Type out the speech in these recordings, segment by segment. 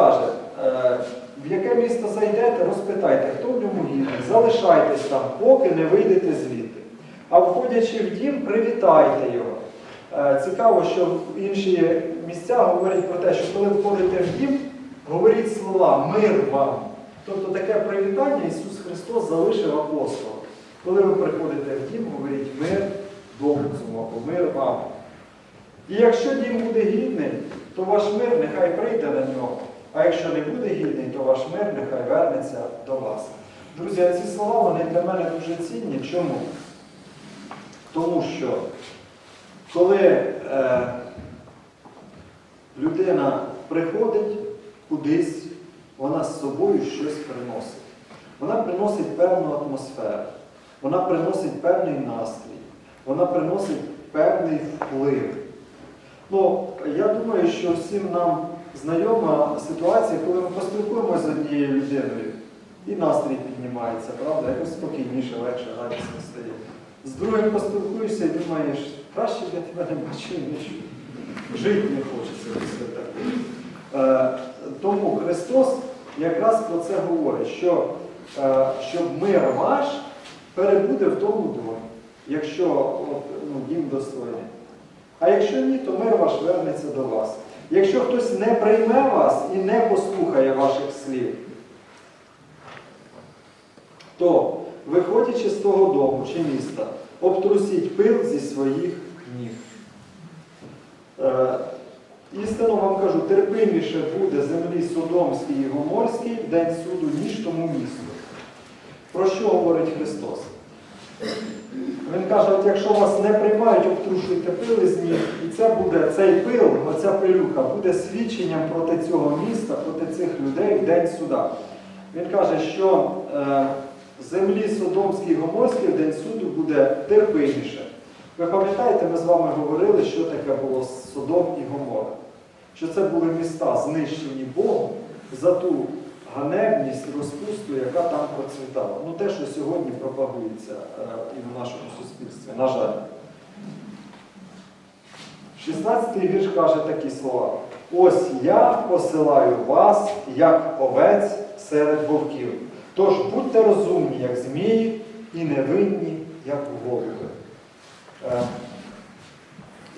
каже, е, в яке місто зайдете, розпитайте, хто в ньому гідний, залишайтесь там, поки не вийдете звідти. А входячи в дім, привітайте його. Е, Цікаво, що в інші місця говорять про те, що коли входите в дім, говоріть слова мир вам. Тобто таке привітання Ісус Христос залишив апостолам. Коли ви приходите в дім, говоріть мир дому цьому, мир вам. І якщо дім буде гідний, то ваш мир нехай прийде на нього. А якщо не буде гідний, то ваш мир нехай вернеться до вас. Друзі, ці слова вони для мене дуже цінні. Чому? Тому що коли е, людина приходить кудись, вона з собою щось приносить. Вона приносить певну атмосферу, вона приносить певний настрій, вона приносить певний вплив. Ну, я думаю, що всім нам знайома ситуація, коли ми поспілкуємося з однією людиною, і настрій піднімається, правда? Якось спокійніше, легше, радісно стає. З другим поспілкуєшся і думаєш, краще я тебе не бачив, ніж жити не хочеться після такого. Е, тому Христос якраз про це говорить, що е, щоб мир ваш перебуде в тому домі, якщо от, ну, дім достойний. А якщо ні, то мир ваш вернеться до вас. Якщо хтось не прийме вас і не послухає ваших слів, то, виходячи з того дому чи міста, обтрусіть пил зі своїх ніг. Е, істинно вам кажу, терпиміше буде землі Содомській і Гоморській в день суду, ніж тому місту. Про що говорить Христос? Він каже, от якщо вас не приймають, обтрушуйте пили з ніг, і це буде цей пил, оця пилюка, буде свідченням проти цього міста, проти цих людей в день суда. Він каже, що е, землі Содомській Гоморській в день суду буде терпиміше. Ви пам'ятаєте, ми з вами говорили, що таке було Содом і Гомора? Що це були міста, знищені Богом за ту ганебність, розпусту, яка там процвітала. Ну те, що сьогодні пропагується е, і в нашому суспільстві, на жаль. 16-й вірш каже такі слова. Ось я посилаю вас, як овець серед вовків. Тож будьте розумні, як змії, і невинні, як голуби. Е,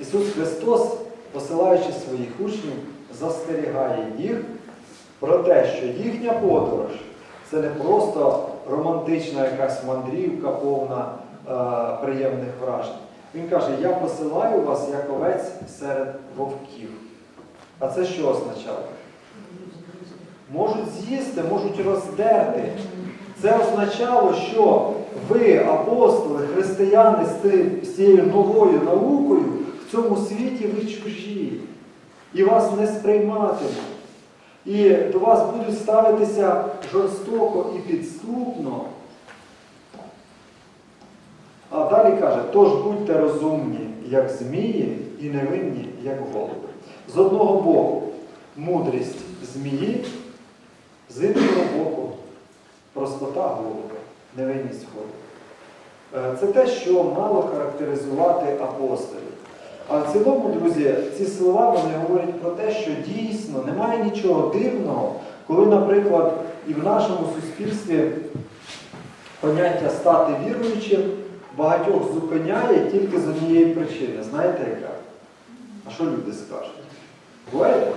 Ісус Христос, посилаючи своїх учнів, застерігає їх про те, що їхня подорож це не просто романтична якась мандрівка, повна е, приємних вражень. Він каже, я посилаю вас як овець серед вовків. А це що означає? Можуть з'їсти, можуть роздерти. Це означало, що ви, апостоли, християни з цією новою наукою, в цьому світі ви чужі. І вас не сприйматимуть. І до вас будуть ставитися жорстоко і підступно. А далі каже, тож будьте розумні, як змії, і невинні, як голуби. З одного боку мудрість змії, з іншого боку простота голуба, невинність голуба. Е, Це те, що мало характеризувати апостолів. А в цілому, друзі, ці слова вони говорять про те, що дійсно немає нічого дивного, коли, наприклад, і в нашому суспільстві поняття стати віруючим багатьох зупиняє тільки з однієї причини. Знаєте яка? А що люди скажуть? Буває?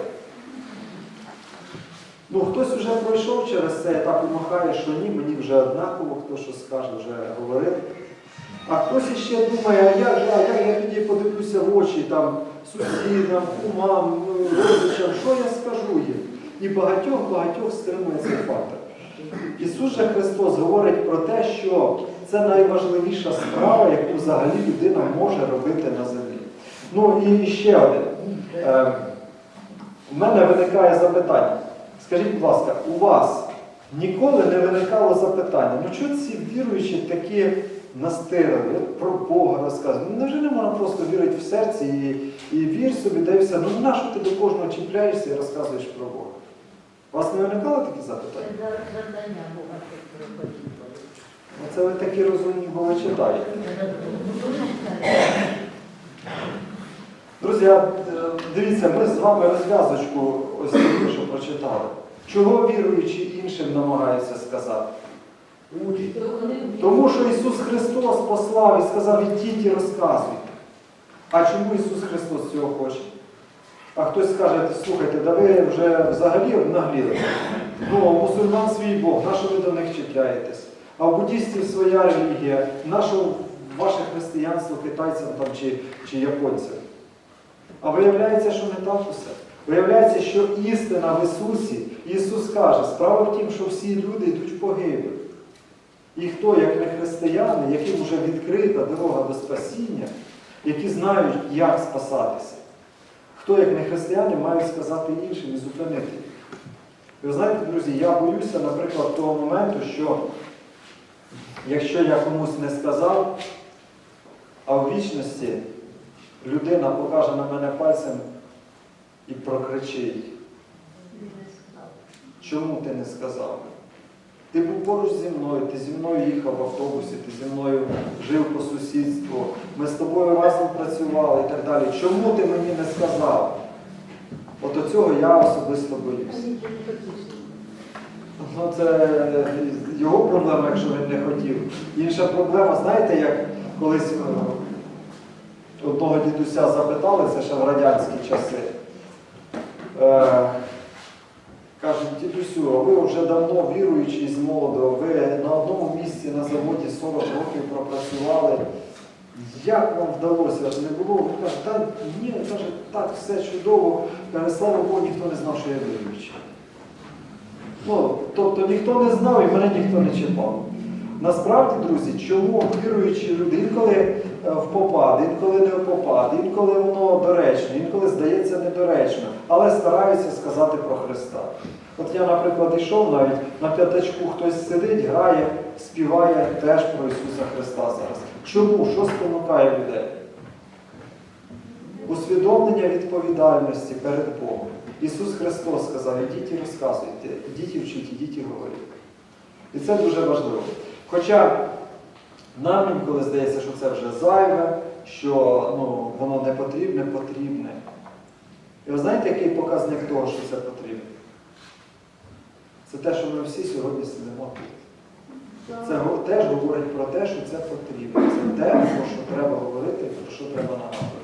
Ну, хтось вже пройшов через це і махає, що ні, мені вже однаково, хто що скаже, вже говорив. А хтось іще думає, а як а як я тоді подивлюся в очі там, сусідам, кумам, родичам, що я скажу їм? І багатьох-багатьох стримує цей фактор. Ісус же Христос говорить про те, що це найважливіша справа, яку взагалі людина може робити на землі. Ну і ще один. Е, У мене виникає запитання. Скажіть, будь ласка, у вас ніколи не виникало запитання, ну чого ці віруючі такі настирили, про Бога розказують? Ну невже не можна просто вірити в серці і, і вір собі, де все. Ну нащо ти до кожного чіпляєшся і розказуєш про Бога? У вас не виникало такі запитання? Це завдання Бога. Оце ви такі розумні, бо ви читаєте. Друзі, е, дивіться, ми з вами розв'язочку ось тільки що прочитали. прочитали. Чого віруючі іншим намагаються сказати? Тому що Ісус Христос послав і сказав, ідіть і розказуйте. А чому Ісус Христос цього хоче? А хтось скаже, слухайте, да ви вже взагалі обнагліли. Ну, у мусульман свій Бог, на що ви до них чіпляєтесь? А у буддістів своя релігія, на що ваше християнство китайцям там, чи, чи японцям? А виявляється, що не так усе. Виявляється, що істина в Ісусі, Ісус каже, справа в тім, що всі люди йдуть в погибель. І хто, як не християни, яким вже відкрита дорога до спасіння, які знають, як спасатися, хто, як не християни, мають сказати іншим і зупинити їх. Ви знаєте, друзі, я боюся, наприклад, того моменту, що якщо я комусь не сказав, а в вічності людина покаже на мене пальцем і прокричить, чому ти не сказав? Ти був поруч зі мною, ти зі мною їхав в автобусі, ти зі мною жив по сусідству, ми з тобою разом працювали і так далі. Чому ти мені не сказав? От цього я особисто боюсь. Ну, це його проблема, якщо він не хотів. Інша проблема, знаєте, як колись е, одного дідуся запитали, це ще в радянські часи. Е, Кажуть, дідусю, а ви вже давно віруючий з молоду, ви на одному місці на заводі 40 років пропрацювали. Як вам вдалося? Не було? Він каже, та ні, каже, так, все чудово. Каже, слава Богу, ніхто не знав, що я віруючий. Ну, тобто ніхто не знав і мене ніхто не чіпав. Насправді, друзі, чому віруючі люди інколи е, в попад, інколи не в попад, інколи воно доречно, інколи здається недоречно, але стараються сказати про Христа. От я, наприклад, йшов навіть на п'ятачку хтось сидить, грає, співає теж про Ісуса Христа зараз. Чому? Що спонукає людей? Усвідомлення відповідальності перед Богом. Ісус Христос сказав, ідіть і розказуйте, ідіть і вчіть, ідіть і говоріть. І це дуже важливо. Хоча нам інколи здається, що це вже зайве, що ну, воно не потрібне, потрібне. І ви знаєте, який показник того, що це потрібно? Це те, що ми всі сьогодні сидимо тут. Це теж говорить про те, що це потрібно. Це те, про що треба говорити, про що треба нагадувати.